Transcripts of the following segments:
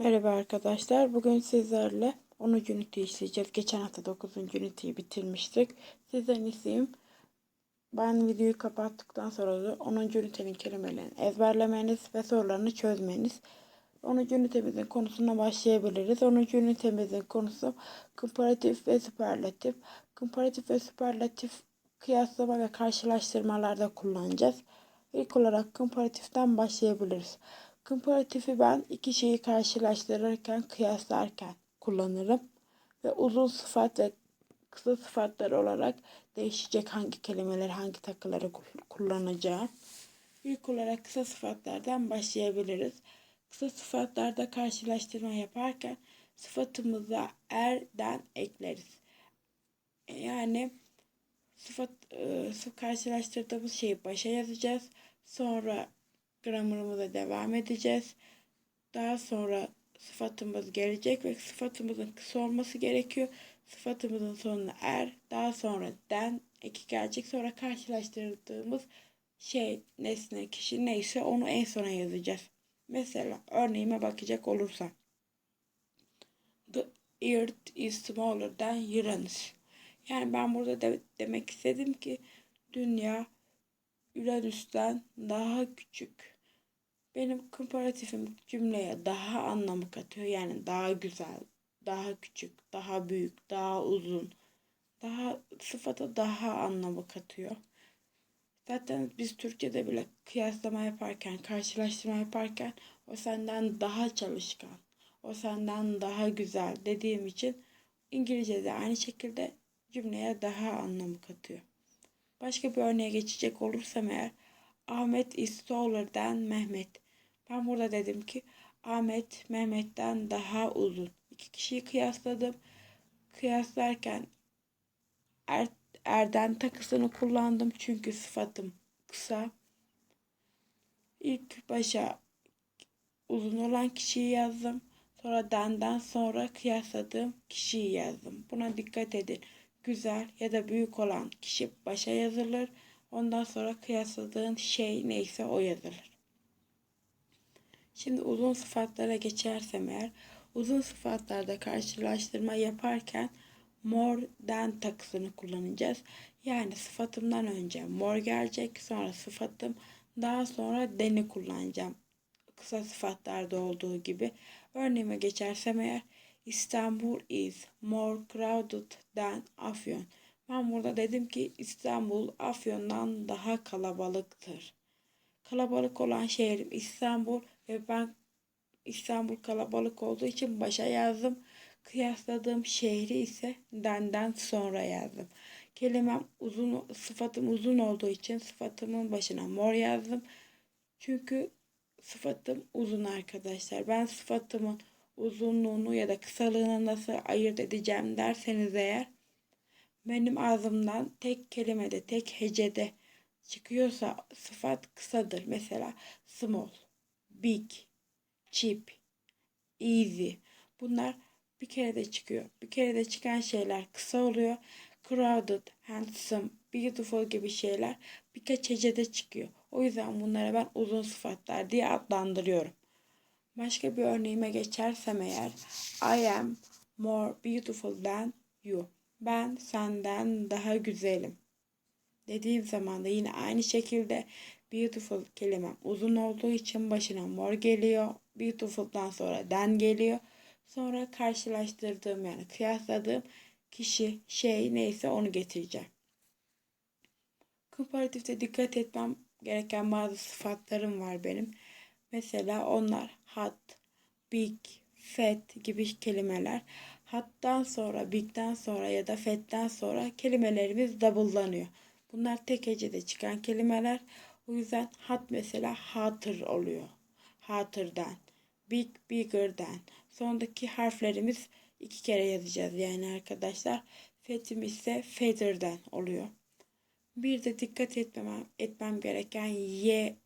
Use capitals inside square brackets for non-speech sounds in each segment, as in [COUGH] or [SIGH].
Merhaba arkadaşlar. Bugün sizlerle 10. ünite işleyeceğiz. Geçen hafta 9. üniteyi bitirmiştik. Sizden isteğim ben videoyu kapattıktan sonra da 10. ünitenin kelimelerini ezberlemeniz ve sorularını çözmeniz. 10. ünitemizin konusuna başlayabiliriz. 10. ünitemizin konusu komparatif ve süperlatif. Komparatif ve süperlatif kıyaslama ve karşılaştırmalarda kullanacağız. İlk olarak komparatiften başlayabiliriz. Komparatifi ben iki şeyi karşılaştırırken, kıyaslarken kullanırım. Ve uzun sıfat ve kısa sıfatlar olarak değişecek hangi kelimeleri, hangi takıları kullanacağım. İlk olarak kısa sıfatlardan başlayabiliriz. Kısa sıfatlarda karşılaştırma yaparken sıfatımıza erden ekleriz. Yani sıfat e, karşılaştırdığımız şeyi başa yazacağız. Sonra grammarımıza devam edeceğiz. Daha sonra sıfatımız gelecek ve sıfatımızın kısa olması gerekiyor. Sıfatımızın sonuna er, daha sonra den eki gelecek. Sonra karşılaştırdığımız şey, nesne, kişi neyse onu en sona yazacağız. Mesela örneğime bakacak olursam. The Earth is smaller than Uranus. Yani ben burada de demek istedim ki dünya Uranüs'ten daha küçük. Benim komparatifim cümleye daha anlamı katıyor. Yani daha güzel, daha küçük, daha büyük, daha uzun. Daha sıfata daha anlamı katıyor. Zaten biz Türkçe'de bile kıyaslama yaparken, karşılaştırma yaparken o senden daha çalışkan, o senden daha güzel dediğim için İngilizce'de aynı şekilde cümleye daha anlamı katıyor. Başka bir örneğe geçecek olursam eğer Ahmet is taller than Mehmet. Ben burada dedim ki Ahmet Mehmet'ten daha uzun. İki kişiyi kıyasladım. Kıyaslarken er, erden takısını kullandım çünkü sıfatım kısa. İlk başa uzun olan kişiyi yazdım. Sonra denden sonra kıyasladığım kişiyi yazdım. Buna dikkat edin güzel ya da büyük olan kişi başa yazılır. Ondan sonra kıyasladığın şey neyse o yazılır. Şimdi uzun sıfatlara geçersem eğer uzun sıfatlarda karşılaştırma yaparken more than takısını kullanacağız. Yani sıfatımdan önce more gelecek sonra sıfatım daha sonra than'i kullanacağım. Kısa sıfatlarda olduğu gibi. Örneğime geçersem eğer İstanbul is more crowded than Afyon. Ben burada dedim ki İstanbul Afyon'dan daha kalabalıktır. Kalabalık olan şehrim İstanbul ve ben İstanbul kalabalık olduğu için başa yazdım. Kıyasladığım şehri ise denden sonra yazdım. Kelimem uzun, sıfatım uzun olduğu için sıfatımın başına mor yazdım. Çünkü sıfatım uzun arkadaşlar. Ben sıfatımın uzunluğunu ya da kısalığını nasıl ayırt edeceğim derseniz eğer benim ağzımdan tek kelimede, tek hecede çıkıyorsa sıfat kısadır. Mesela small, big, cheap, easy. Bunlar bir kere de çıkıyor. Bir kere de çıkan şeyler kısa oluyor. Crowded, handsome, beautiful gibi şeyler birkaç hecede çıkıyor. O yüzden bunlara ben uzun sıfatlar diye adlandırıyorum. Başka bir örneğime geçersem eğer I am more beautiful than you. Ben senden daha güzelim. Dediğim zaman da yine aynı şekilde beautiful kelimem uzun olduğu için başına more geliyor. Beautiful'dan sonra than geliyor. Sonra karşılaştırdığım yani kıyasladığım kişi, şey neyse onu getireceğim. Komparatifte dikkat etmem gereken bazı sıfatlarım var benim. Mesela onlar hot, big, fat gibi kelimeler. Hattan sonra, big'den sonra ya da fat'ten sonra kelimelerimiz double'lanıyor. Bunlar tek hecede çıkan kelimeler. O yüzden hot mesela hotter oluyor. Hotter'dan. Big, bigger'dan. Sondaki harflerimiz iki kere yazacağız yani arkadaşlar. Fat'im ise feather'dan oluyor. Bir de dikkat etmem, etmem gereken Y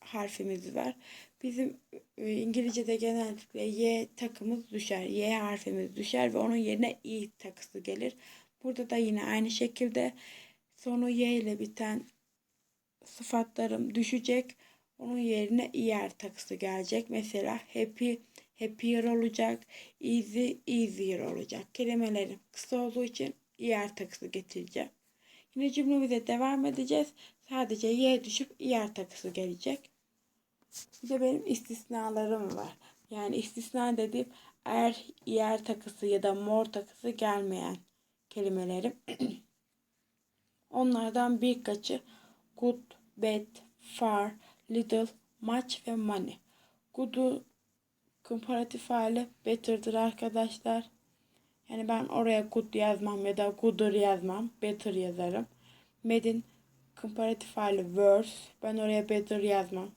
harfimiz var. Bizim e, İngilizce'de genellikle Y takımız düşer. Y harfimiz düşer ve onun yerine I takısı gelir. Burada da yine aynı şekilde sonu Y ile biten sıfatlarım düşecek. Onun yerine IR takısı gelecek. Mesela happy, happier olacak, easy, easier olacak. Kelimelerim kısa olduğu için er takısı getireceğim. Yine cümlemize devam edeceğiz. Sadece y düşüp er takısı gelecek. Bir de benim istisnalarım var. Yani istisna dediğim er, yer takısı ya da mor takısı gelmeyen kelimelerim. [CLEARS THROAT] Onlardan birkaçı good, bad, far, little, much ve money. Good'u komparatif hali better'dır arkadaşlar. Yani ben oraya good yazmam ya da gooder yazmam. Better yazarım. Med'in komparatif hali worse. Ben oraya better yazmam.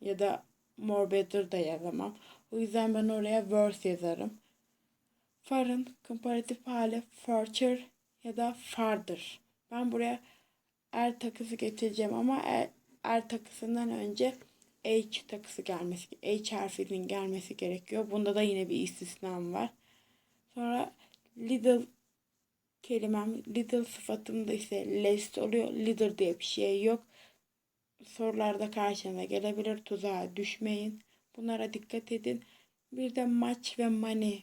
Ya da more better da yazamam. O yüzden ben oraya worse yazarım. Far'ın komparatif hali further ya da farther. Ben buraya er takısı getireceğim ama er, er takısından önce H takısı gelmesi, H harfinin gelmesi gerekiyor. Bunda da yine bir istisnam var. Sonra little kelimem, little sıfatımda ise less oluyor. Little diye bir şey yok. Sorularda karşına gelebilir. Tuzağa düşmeyin. Bunlara dikkat edin. Bir de much ve money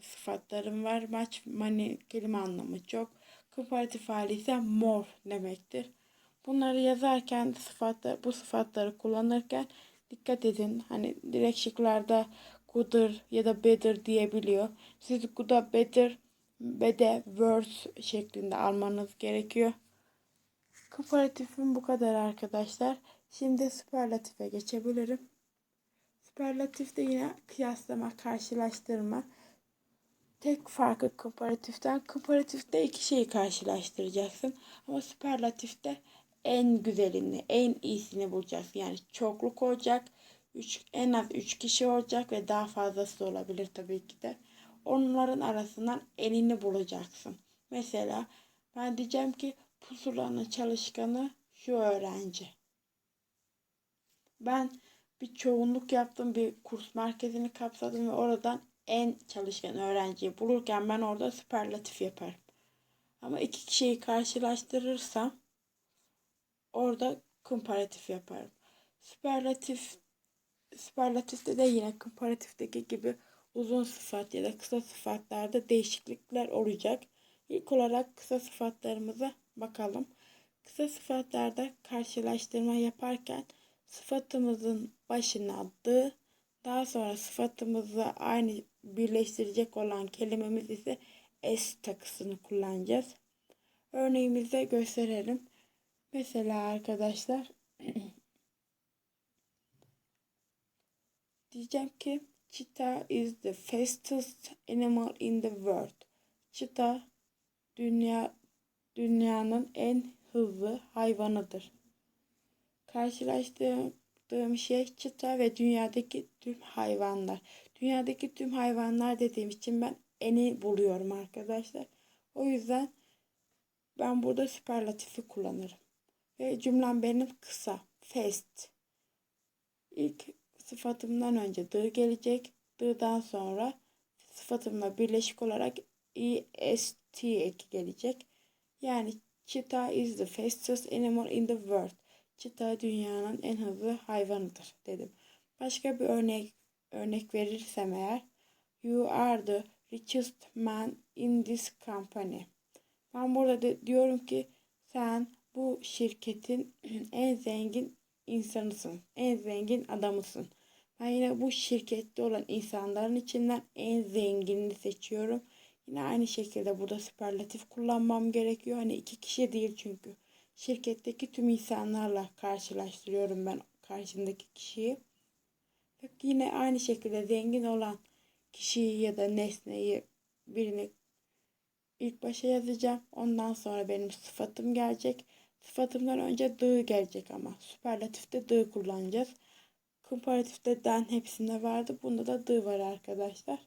sıfatlarım var. Much, money kelime anlamı çok. Komparatif hali ise more demektir. Bunları yazarken sıfatlar, bu sıfatları kullanırken dikkat edin. Hani direkt şıklarda gooder ya da better diyebiliyor. Siz good'a better ve de worse şeklinde almanız gerekiyor. Komparatifim bu kadar arkadaşlar. Şimdi süperlatife geçebilirim. Süperlatifte yine kıyaslama, karşılaştırma. Tek farkı komparatiften, komparatifte iki şeyi karşılaştıracaksın. Ama süperlatifte en güzelini, en iyisini bulacaksın. Yani çokluk olacak. Üç, en az 3 kişi olacak ve daha fazlası olabilir tabii ki de. Onların arasından enini bulacaksın. Mesela ben diyeceğim ki pusulanın çalışkanı şu öğrenci. Ben bir çoğunluk yaptım, bir kurs merkezini kapsadım ve oradan en çalışkan öğrenciyi bulurken ben orada süperlatif yaparım. Ama iki kişiyi karşılaştırırsam orada komparatif yaparım. Süperlatif süperlatifte de yine komparatifteki gibi uzun sıfat ya da kısa sıfatlarda değişiklikler olacak. İlk olarak kısa sıfatlarımıza bakalım. Kısa sıfatlarda karşılaştırma yaparken sıfatımızın başına the, daha sonra sıfatımızla aynı birleştirecek olan kelimemiz ise s takısını kullanacağız. Örneğimizde gösterelim. Mesela arkadaşlar [CLEARS THROAT] diyeceğim ki cheetah is the fastest animal in the world. Cheetah dünya dünyanın en hızlı hayvanıdır. Karşılaştırdığım şey çita ve dünyadaki tüm hayvanlar. Dünyadaki tüm hayvanlar dediğim için ben eni buluyorum arkadaşlar. O yüzden ben burada süperlatifi kullanırım. Ve cümlem benim kısa. Fast. İlk sıfatımdan önce the gelecek. The'dan sonra sıfatımla birleşik olarak est eki gelecek. Yani cheetah is the fastest animal in the world. Çita dünyanın en hızlı hayvanıdır dedim. Başka bir örnek örnek verirsem eğer You are the richest man in this company. Ben burada de diyorum ki sen bu şirketin [CLEARS THROAT] en zengin insanısın. En zengin adamısın. Ben yine bu şirkette olan insanların içinden en zenginini seçiyorum. Yine aynı şekilde burada süperlatif kullanmam gerekiyor. Hani iki kişi değil çünkü şirketteki tüm insanlarla karşılaştırıyorum ben karşımdaki kişiyi. Ve yine aynı şekilde zengin olan kişiyi ya da nesneyi birini ilk başa yazacağım. Ondan sonra benim sıfatım gelecek. Sıfatımdan önce the gelecek ama süperlatifte the kullanacağız. Komparatifte den hepsinde vardı. Bunda da the var arkadaşlar.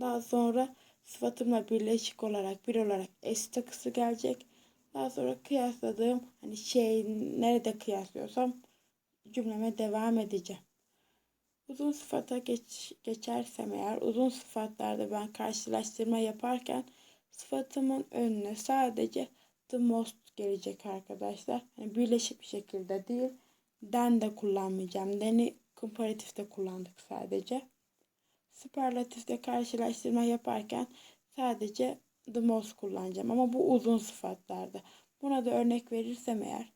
Daha sonra sıfatımla birleşik olarak bir olarak s takısı gelecek. Daha sonra kıyasladığım hani şey nerede kıyaslıyorsam cümleme devam edeceğim. Uzun sıfata geç, geçersem eğer uzun sıfatlarda ben karşılaştırma yaparken sıfatımın önüne sadece the most gelecek arkadaşlar. Hani birleşik bir şekilde değil. Den de kullanmayacağım. Deni komparatifte kullandık sadece. Süperlatifte karşılaştırma yaparken sadece the most kullanacağım ama bu uzun sıfatlarda. Buna da örnek verirsem eğer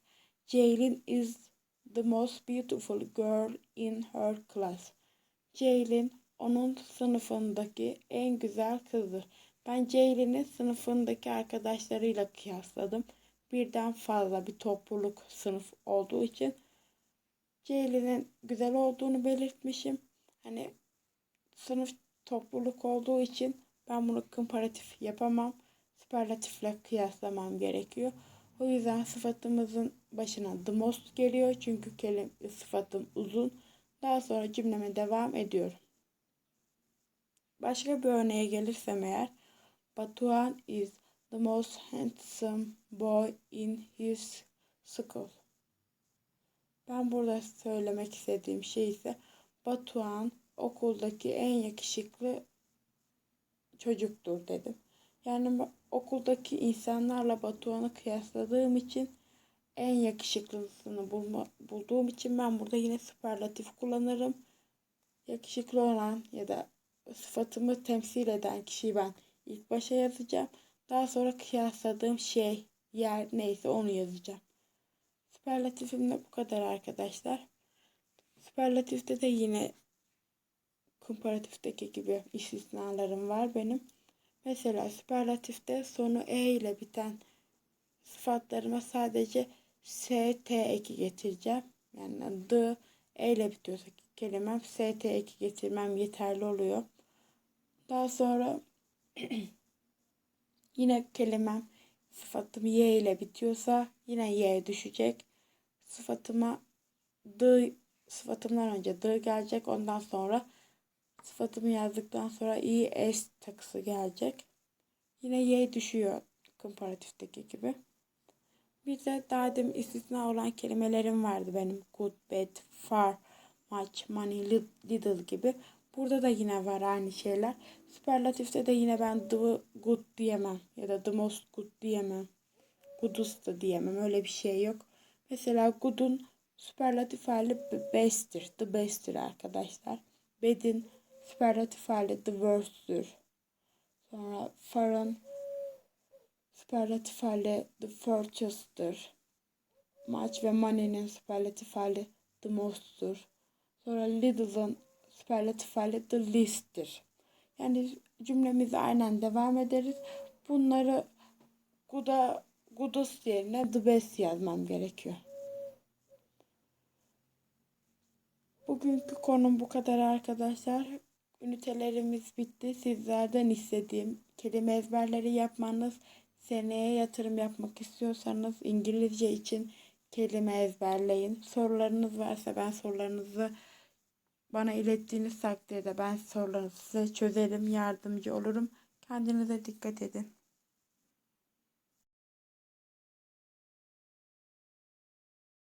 Jaylin is the most beautiful girl in her class. Jaylin onun sınıfındaki en güzel kızdır. Ben Ceylin'i sınıfındaki arkadaşlarıyla kıyasladım. Birden fazla bir topluluk sınıf olduğu için Ceylin'in güzel olduğunu belirtmişim. Hani sınıf topluluk olduğu için ben bunu komparatif yapamam. Süperlatifle kıyaslamam gerekiyor. O yüzden sıfatımızın başına the most geliyor. Çünkü kelime sıfatım uzun. Daha sonra cümleme devam ediyorum. Başka bir örneğe gelirsem eğer Batuhan is the most handsome boy in his school. Ben burada söylemek istediğim şey ise Batuhan okuldaki en yakışıklı çocuktur dedim. Yani okuldaki insanlarla Batuhan'ı kıyasladığım için en yakışıklısını bulma, bulduğum için ben burada yine süperlatif kullanırım. Yakışıklı olan ya da sıfatımı temsil eden kişiyi ben ilk başa yazacağım. Daha sonra kıyasladığım şey, yer neyse onu yazacağım. Süperlatifim de bu kadar arkadaşlar. Süperlatifte de yine komparatifteki gibi istisnalarım var benim. Mesela süperlatifte sonu e ile biten sıfatlarıma sadece st eki getireceğim. Yani d e ile bitiyorsa kelimem st eki getirmem yeterli oluyor. Daha sonra [CLEARS THROAT] yine kelimem sıfatım y ile bitiyorsa yine y düşecek. Sıfatıma d sıfatımdan önce d gelecek. Ondan sonra sıfatımı yazdıktan sonra i s takısı gelecek. Yine y düşüyor komparatifteki gibi. Bir de daha demin istisna olan kelimelerim vardı benim. Good, bad, far, much, money, little gibi. Burada da yine var aynı şeyler. Süperlatifte de yine ben the good diyemem. Ya da the most good diyemem. Goodest da diyemem. Öyle bir şey yok. Mesela good'un süperlatif hali best'tir. The best'tir arkadaşlar. Bad'in süperlatif hali the worst'tür. Sonra far'ın süperlatif hali the first'tır. Much ve money'nin süperlatif hali the most'tur. Sonra little'ın süperlatif hali the least'tir. Yani cümlemizi aynen devam ederiz. Bunları good'a goodest yerine the best yazmam gerekiyor. Bugünkü konum bu kadar arkadaşlar. Ünitelerimiz bitti. Sizlerden istediğim kelime ezberleri yapmanız, seneye yatırım yapmak istiyorsanız İngilizce için kelime ezberleyin. Sorularınız varsa ben sorularınızı bana ilettiğiniz takdirde ben sorularınızı çözerim, yardımcı olurum. Kendinize dikkat edin.